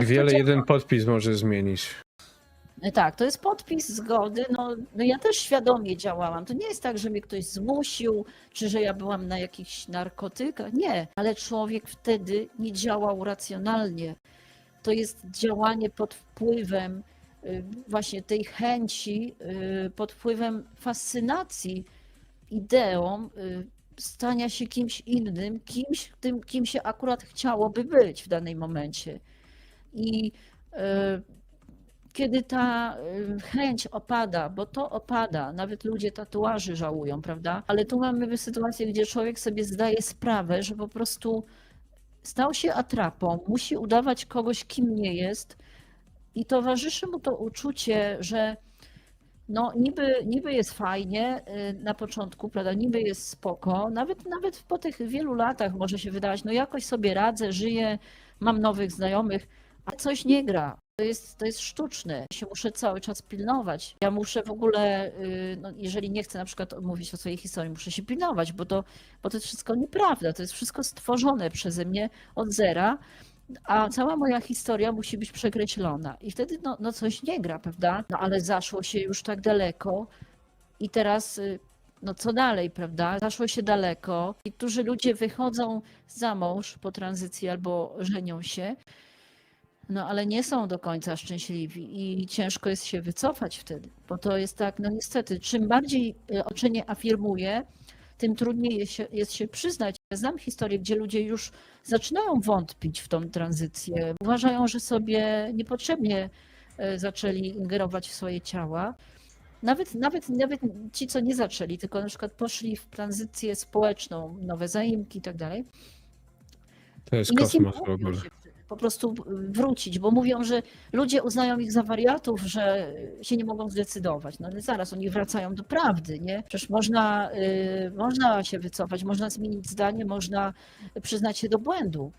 tak wiele działa. jeden podpis może zmienić. Tak, to jest podpis zgody. No, no ja też świadomie działałam. To nie jest tak, że mnie ktoś zmusił, czy że ja byłam na jakichś narkotykach. Nie, ale człowiek wtedy nie działał racjonalnie. To jest działanie pod wpływem y, właśnie tej chęci, y, pod wpływem fascynacji ideą y, stania się kimś innym, kimś, tym, kim się akurat chciałoby być w danym momencie. I y, kiedy ta y, chęć opada, bo to opada, nawet ludzie tatuaży żałują, prawda? Ale tu mamy sytuację, gdzie człowiek sobie zdaje sprawę, że po prostu stał się atrapą, musi udawać kogoś, kim nie jest i towarzyszy mu to uczucie, że no niby, niby jest fajnie y, na początku, prawda, niby jest spoko, nawet, nawet po tych wielu latach może się wydawać, no jakoś sobie radzę, żyję, mam nowych znajomych, a coś nie gra. To jest, to jest sztuczne. Ja się muszę cały czas pilnować. Ja muszę w ogóle, y, no, jeżeli nie chcę na przykład mówić o swojej historii, muszę się pilnować, bo to, bo to jest wszystko nieprawda. To jest wszystko stworzone przeze mnie od zera, a cała moja historia musi być przekreślona. I wtedy no, no coś nie gra, prawda? No ale zaszło się już tak daleko i teraz y, no co dalej, prawda? Zaszło się daleko. Niektórzy ludzie wychodzą za mąż po tranzycji albo żenią się, no ale nie są do końca szczęśliwi i ciężko jest się wycofać wtedy, bo to jest tak, no niestety, czym bardziej y, oczenie afirmuje, tym trudniej jest się, jest się przyznać. Ja znam historię, gdzie ludzie już zaczynają wątpić w tą tranzycję. Uważają, że sobie niepotrzebnie y, zaczęli ingerować w swoje ciała. Nawet, nawet, nawet ci, co nie zaczęli, tylko na przykład poszli w tranzycję społeczną, nowe zaimki i tak dalej. To jest I kosmos w ogóle. Po prostu wrócić, bo mówią, że ludzie uznają ich za wariatów, że się nie mogą zdecydować. No ale zaraz, oni wracają do prawdy, nie? Przecież można, y, można się wycofać, można zmienić zdanie, można przyznać się do błędu.